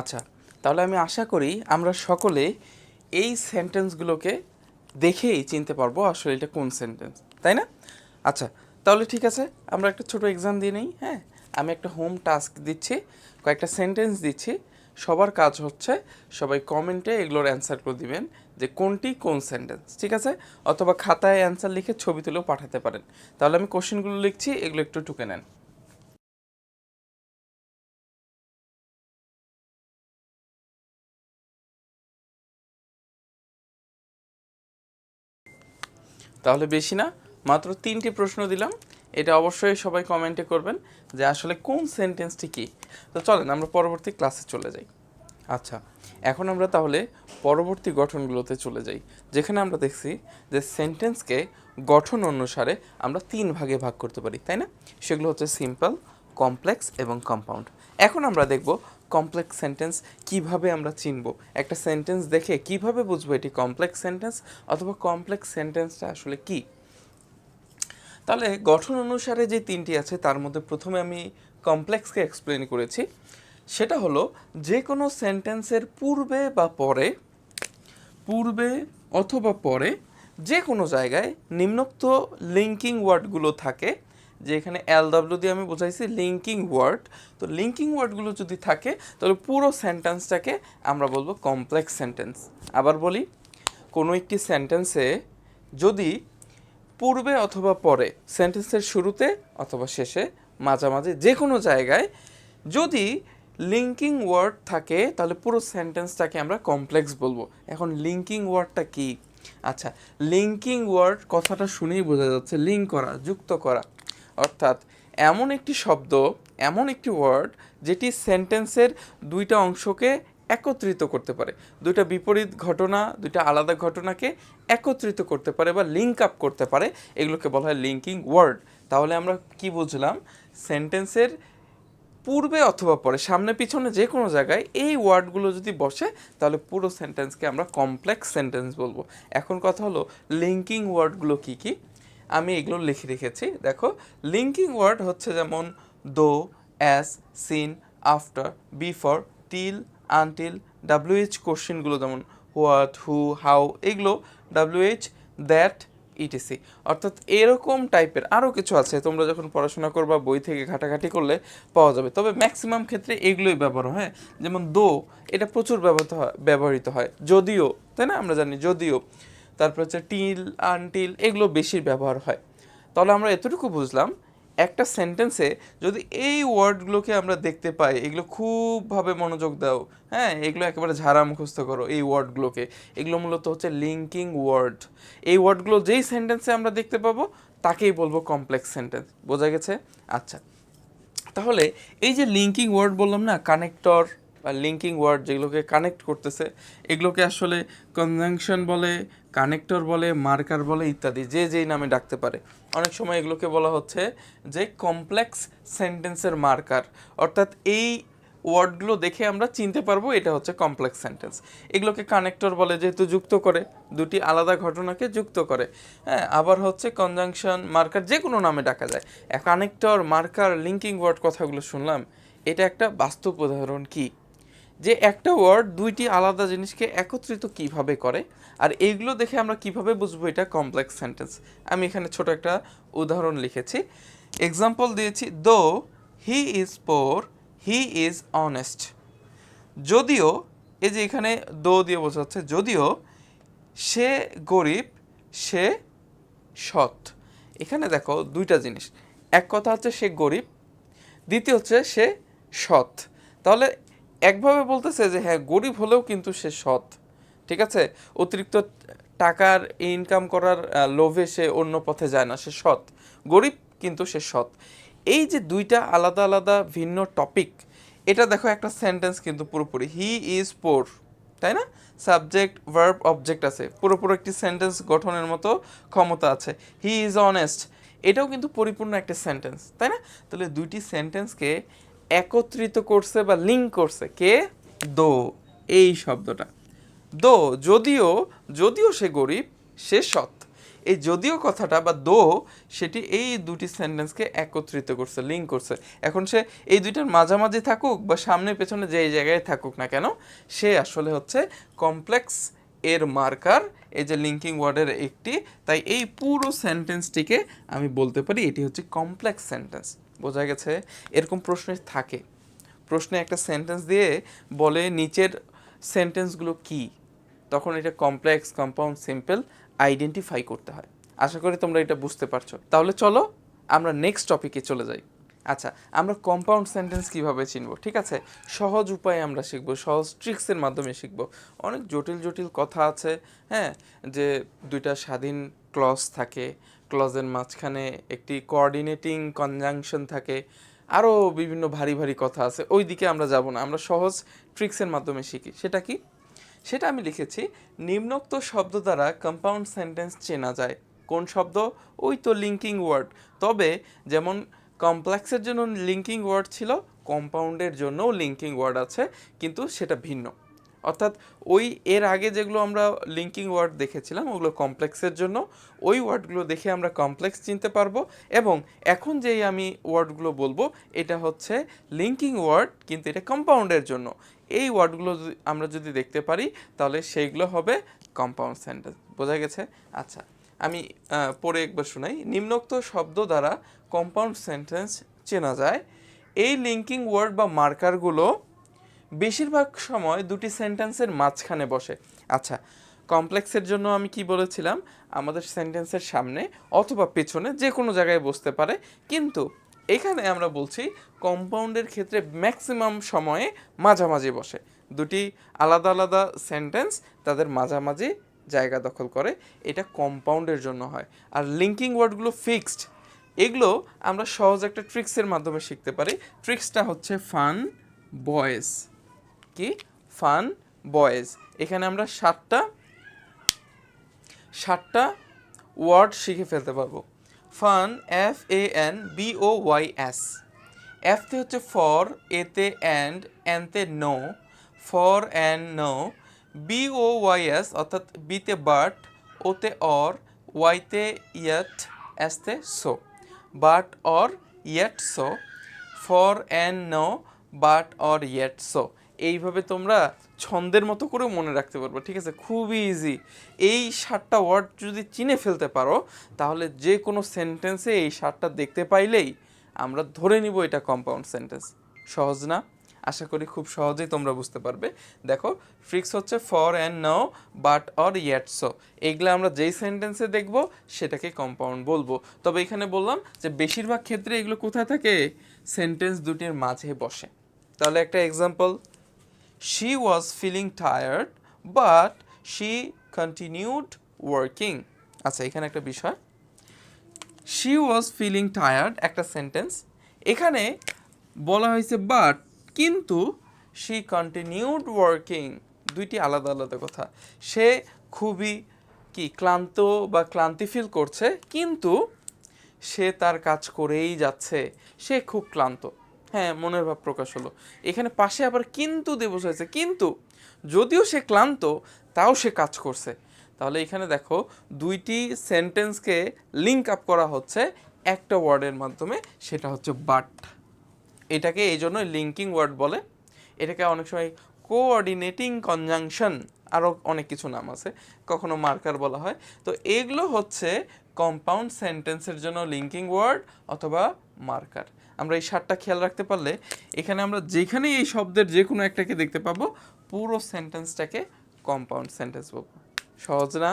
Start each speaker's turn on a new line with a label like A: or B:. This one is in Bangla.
A: আচ্ছা তাহলে আমি আশা করি আমরা সকলে এই সেন্টেন্সগুলোকে দেখেই চিনতে পারব আসলে এটা কোন সেন্টেন্স তাই না? আচ্ছা তাহলে ঠিক আছে, আমরা একটা ছোট এক্সাম দিয়ে নিই হ্যাঁ? আমি একটা হোম টাস্ক দিচ্ছি, কয়েকটা সেন্টেন্স দিচ্ছি, সবার কাজ হচ্ছে সবাই কমেন্টে এগুলোর অ্যান্সারগুলো দিবেন যে কোনটি কোন সেন্টেন্স ঠিক আছে? অথবা খাতায় অ্যান্সার লিখে ছবি তুলেও পাঠাতে পারেন। তাহলে আমি কোশ্চেনগুলো লিখছি, এগুলো একটু টুকে নেন। তাহলে বেশি না, মাত্র তিনটি প্রশ্ন দিলাম। এটা অবশ্যই সবাই কমেন্টে করবেন যে আসলে কোন সেন্টেন্সটি কী। তো চলেন, আমরা পরবর্তী ক্লাসে চলে যাই। আচ্ছা এখন আমরা তাহলে পরবর্তী গঠনগুলোতে চলে যাই। যেখানে আমরা দেখছি যে সেন্টেন্সকে গঠন অনুসারে আমরা তিন ভাগে ভাগ করতে পারি, তাই না? সেগুলো হচ্ছে সিম্পল কমপ্লেক্স এবং কম্পাউন্ড এখন আমরা দেখব কমপ্লেক্স সেন্টেন্স কীভাবে আমরা চিনব? একটা সেন্টেন্স দেখে কীভাবে বুঝব এটি কমপ্লেক্স সেন্টেন্স অথবা কমপ্লেক্স সেন্টেন্সটা আসলে কী? তাহলে গঠন অনুসারে যে তিনটি আছে, তার মধ্যে প্রথমে আমি কমপ্লেক্সকে এক্সপ্লেন করেছি। সেটা হলো, যে কোনো সেন্টেন্সের পূর্বে বা পরে, পূর্বে অথবা পরে, যে কোনো জায়গায় নিম্নোক্ত লিঙ্কিং ওয়ার্ডগুলো থাকে যে এখানে এল ডাব্লিউ দিয়ে আমি বোঝাইছি লিঙ্কিং ওয়ার্ড তো লিঙ্কিং ওয়ার্ডগুলো যদি থাকে, তাহলে পুরো সেন্টেন্সটাকে আমরা বলব কমপ্লেক্স সেন্টেন্স আবার বলি, কোনো একটি সেন্টেন্সে যদি পূর্বে অথবা পরে সেন্টেন্সের শুরুতে অথবা শেষে, মাঝামাঝি যে কোনো জায়গায় যদি লিঙ্কিং ওয়ার্ড থাকে, তাহলে পুরো সেন্টেন্সটাকে আমরা কমপ্লেক্স বলব। এখন লিঙ্কিং ওয়ার্ডটা কি? আচ্ছা লিঙ্কিং ওয়ার্ড কথাটা শুনেই বোঝা যাচ্ছে লিঙ্ক করা, যুক্ত করা। অর্থাৎ এমন একটি শব্দ, এমন একটি ওয়ার্ড যেটি সেন্টেন্সের দুইটা অংশকে একত্রিত করতে পারে। দুইটা বিপরীত ঘটনা, দুইটা আলাদা ঘটনাকে একত্রিত করতে পারে বা লিঙ্ক আপ করতে পারে। এগুলোকে বলা হয় লিঙ্কিং ওয়ার্ড তাহলে আমরা কি বুঝলাম? সেন্টেন্সের পূর্বে অথবা পরে, সামনে পিছনে যে কোনো জায়গায় এই ওয়ার্ডগুলো যদি বসে, তাহলে পুরো সেন্টেন্সকে আমরা কমপ্লেক্স সেন্টেন্স বলব। এখন কথা হলো লিঙ্কিং ওয়ার্ডগুলো কি কি? আমি এগুলো লিখে রেখেছি। দেখো লিঙ্কিং ওয়ার্ড হচ্ছে যেমন though as since after before till until WH কোশ্চেনগুলো যেমন হোয়াট হু হাউ এগুলো ডাব্লিউএইচ দ্যাট ইটিসি অর্থাৎ এরকম টাইপের আরও কিছু আছে, তোমরা যখন পড়াশোনা করবা, বই থেকে ঘাটাঘাটি করলে পাওয়া যাবে। তবে ম্যাক্সিমাম ক্ষেত্রে এগুলোই ব্যবহার হয় যেমন দো এটা প্রচুর ব্যবহৃত হয় ব্যবহৃত হয়, যদিও, তাই না? আমরা জানি যদিও তারপর হচ্ছে টিল, আনটিল, এগুলো বেশি ব্যবহার হয়। তাহলে আমরা এতটুকু বুঝলাম, একটা সেন্টেন্সে যদি এই ওয়ার্ডগুলোকে আমরা দেখতে পাই, এগুলো খুবভাবে মনোযোগ দাও হ্যাঁ এগুলো একেবারে ঝাড়া মুখস্থ করো এই ওয়ার্ডগুলোকে। এগুলো মূলত হচ্ছে লিঙ্কিং ওয়ার্ড। এই ওয়ার্ডগুলো যেই সেন্টেন্সে আমরা দেখতে পাবো, তাকেই বলব কমপ্লেক্স সেন্টেন্স। বোঝা গেছে? আচ্ছা। তাহলে এই যে লিঙ্কিং ওয়ার্ড বললাম না, কানেক্টর বা লিঙ্কিং ওয়ার্ড যেগুলোকে কানেক্ট করতেছে, এগুলোকে আসলে কনজাংশন বলে কানেক্টর বলে, মার্কার বলে ইত্যাদি, যে যেই নামে ডাকতে পারে। অনেক সময় এগুলোকে বলা হচ্ছে যে কমপ্লেক্স সেন্টেন্সের মার্কার। অর্থাৎ এই ওয়ার্ডগুলো দেখে আমরা চিনতে পারব এটা হচ্ছে কমপ্লেক্স সেন্টেন্স। এগুলোকে কানেক্টর বলে যেহেতু যুক্ত করে, দুটি আলাদা ঘটনাকে যুক্ত করে। হ্যাঁ আবার হচ্ছে কনজাংশন, মার্কার যে কোনো নামে ডাকা যায়। কানেক্টর, মার্কার, লিঙ্কিং ওয়ার্ড কথাগুলো শুনলাম। এটা একটা বাস্তব উদাহরণ কি? যে একটা ওয়ার্ড দুইটি আলাদা জিনিসকে একত্রিত কীভাবে করে, আর এইগুলো দেখে আমরা কীভাবে বুঝব এটা কমপ্লেক্স সেন্টেন্স আমি এখানে ছোট একটা উদাহরণ লিখেছি। এক্সাম্পল দিয়েছি though he is poor he is honest যদিও, এই যে এখানে দো দিয়ে বোঝাচ্ছে, যদিও সে গরিব, সে সৎ। এখানে দেখো দুইটা জিনিস। এক কথা হচ্ছে সে গরিব, দ্বিতীয় হচ্ছে সে সৎ। তাহলে একভাবে বলতেছে যে হ্যাঁ গরিব হলেও কিন্তু সে সৎ। ঠিক আছে? অতিরিক্ত টাকার ইনকাম করার লোভে সে অন্য পথে যায় না, সে সৎ। গরিব কিন্তু সে সৎ। এই যে দুইটা আলাদা আলাদা ভিন্ন টপিক এটা দেখো একটা সেন্টেন্স কিন্তু পুরোপুরি। হি ইজ পোর তাই না? সাবজেক্ট ভার্ব অবজেক্ট আছে। পুরোপুরি একটি সেন্টেন্স গঠনের মতো ক্ষমতা আছে। হি ইজ অনেস্ট এটাও কিন্তু পরিপূর্ণ একটা সেন্টেন্স তাই না? তাহলে দুইটি সেন্টেন্সকে একত্রিত করছে বা লিঙ্ক করছে কে? দো, এই শব্দটা। দো, যদিও যদিও সে গরিব, সে সৎ। এই যদিও কথাটা বা দো, সেটি এই দুটি সেন্টেন্সকে একত্রিত করছে লিঙ্ক করছে। এখন সে এই দুইটার মাঝামাঝি থাকুক বা সামনে পেছনে যেই জায়গায় থাকুক না কেন, সে আসলে হচ্ছে কমপ্লেক্স এর মার্কার এই যে লিঙ্কিং ওয়ার্ডের একটি। তাই এই পুরো সেন্টেন্সটিকে আমি বলতে পারি, এটি হচ্ছে কমপ্লেক্স সেন্টেন্স বোঝা গেছে, এরকম প্রশ্ন থাকে। প্রশ্নে একটা সেন্টেন্স দিয়ে বলে নিচের সেন্টেন্সগুলো কি? তখন এটা কমপ্লেক্স কম্পাউন্ড সিম্পল আইডেন্টিফাই করতে হয়। আশা করি তোমরা এটা বুঝতে পারছ। তাহলে চলো আমরা নেক্সট টপিকে চলে যাই। আচ্ছা আমরা কম্পাউন্ড সেন্টেন্স কীভাবে চিনব? ঠিক আছে? সহজ উপায়ে আমরা শিখব, সহজ ট্রিক্সের মাধ্যমে শিখব। অনেক জটিল জটিল কথা আছে হ্যাঁ? যে দুইটা স্বাধীন ক্লজ থাকে, ক্লজের মাঝখানে একটি কোঅর্ডিনেটিং কনজাংশন থাকে আরও বিভিন্ন ভারী ভারী কথা আছে ওই দিকে আমরা যাব না, আমরা সহজ ট্রিক্সের মাধ্যমে শিখি, সেটা কি? সেটা আমি লিখেছি, নিম্নোক্ত শব্দ দ্বারা কম্পাউন্ড সেন্টেন্স চেনা যায়, কোন শব্দ? ওই তো লিঙ্কিং ওয়ার্ড তবে যেমন কমপ্লেক্সের জন্য লিঙ্কিং ওয়ার্ড ছিল কম্পাউন্ডের জন্যও লিঙ্কিং ওয়ার্ড আছে, কিন্তু সেটা ভিন্ন। অর্থাৎ ওই এর আগে যেগুলো আমরা লিঙ্কিং ওয়ার্ড দেখেছিলাম, ওগুলো কমপ্লেক্সের জন্য, ওই ওয়ার্ডগুলো দেখে আমরা কমপ্লেক্স চিনতে পারব এবং এখন যেই আমি ওয়ার্ডগুলো বলব, এটা হচ্ছে লিঙ্কিং ওয়ার্ড কিন্তু এটা কম্পাউন্ডের জন্য। এই ওয়ার্ডগুলো আমরা যদি দেখতে পারি, তাহলে সেইগুলো হবে কম্পাউন্ড সেন্টেন্স বোঝা গেছে? আচ্ছা আমি পরে একবার শোনাই। নিম্নোক্ত শব্দ দ্বারা কম্পাউন্ড সেন্টেন্স চেনা যায়। এই লিঙ্কিং ওয়ার্ড বা মার্কারগুলো বেশিরভাগ সময় দুটি সেন্টেন্সের মাঝখানে বসে। আচ্ছা কমপ্লেক্সের জন্য আমি কি বলেছিলাম? আমাদের সেন্টেন্সের সামনে অথবা পেছনে যে কোনো জায়গায় বসতে পারে। কিন্তু এখানে আমরা বলছি কম্পাউন্ডের ক্ষেত্রে ম্যাক্সিমাম সময়ে মাঝামাঝি বসে। দুটি আলাদা আলাদা সেন্টেন্স তাদের মাঝামাঝি জায়গা দখল করে। এটা কম্পাউন্ডের জন্য হয়। আর লিঙ্কিং ওয়ার্ডগুলো ফিক্সড। এগুলো আমরা সহজ একটা ট্রিক্সের মাধ্যমে শিখতে পারি। ট্রিক্সটা হচ্ছে ফান বয়েজ কি? ফান বয়েজ এখানে আমরা সাতটা সাতটা ওয়ার্ড শিখে ফেলতে পারব। Fan F A N B O Y S এফতে হচ্ছে ফর এতে অ্যান্ড এনতে nor for and nor B O Y S অর্থাৎ বিতে বাট ওতে অর ওয়াইতে yet এসতে so but or yet so for and nor but or yet so এইভাবে তোমরা ছন্দের মতো করে মনে রাখতে পারবে, ঠিক আছে? খুবই ইজি এই সাতটা ওয়ার্ড যদি চিনে ফেলতে পারো, তাহলে যে কোনো সেন্টেন্সে এই সাতটা দেখতে পাইলেই আমরা ধরে নিব এটা কম্পাউন্ড সেন্টেন্স সহজ না? আশা করি খুব সহজেই তোমরা বুঝতে পারবে। দেখো ফ্রিক্স হচ্ছে for and nor but or yet so এইগুলো আমরা যেই সেন্টেন্সে দেখব, সেটাকে কম্পাউন্ড বলব। তবে এখানে বললাম যে বেশিরভাগ ক্ষেত্রে এগুলো কোথায় থাকে? সেন্টেন্স দুটির মাঝে বসে। তাহলে একটা example she was feeling tired, but she continued working. আচ্ছা এখানে একটা বিষয়। She was feeling tired, একটা সেন্টেন্স এখানে বলা হয়েছে বাট কিন্তু she continued working দুইটি আলাদা আলাদা কথা। সে খুবই কি ক্লান্ত বা ক্লান্তি ফিল করছে, কিন্তু সে তার কাজ করেই যাচ্ছে। সে খুব ক্লান্ত। হ্যাঁ মনের ভাব প্রকাশ হলো। এখানে পাশে আবার কিন্তু দিবস হয়েছে। কিন্তু যদিও সে ক্লান্ত, তাও সে কাজ করছে। তাহলে এখানে দেখো, দুইটি সেন্টেন্সকে লিঙ্ক আপ করা হচ্ছে একটা ওয়ার্ডের মাধ্যমে, সেটা হচ্ছে বাট এটাকে এই জন্য লিঙ্কিং ওয়ার্ড বলে। এটাকে অনেক সময় কোঅর্ডিনেটিং কনজাংশন আরও অনেক কিছু নাম আছে, কখনো মার্কার বলা হয়। তো এগুলো হচ্ছে কম্পাউন্ড সেন্টেন্সের জন্য লিঙ্কিং ওয়ার্ড অথবা মার্কার আমরা এই সারটা খেয়াল রাখতে পারলে এখানে আমরা যেখানেই এই শব্দের যে কোনো একটাকে দেখতে পাবো, পুরো সেন্টেন্সটাকে কম্পাউন্ড সেন্টেন্স বলব। সহজ না?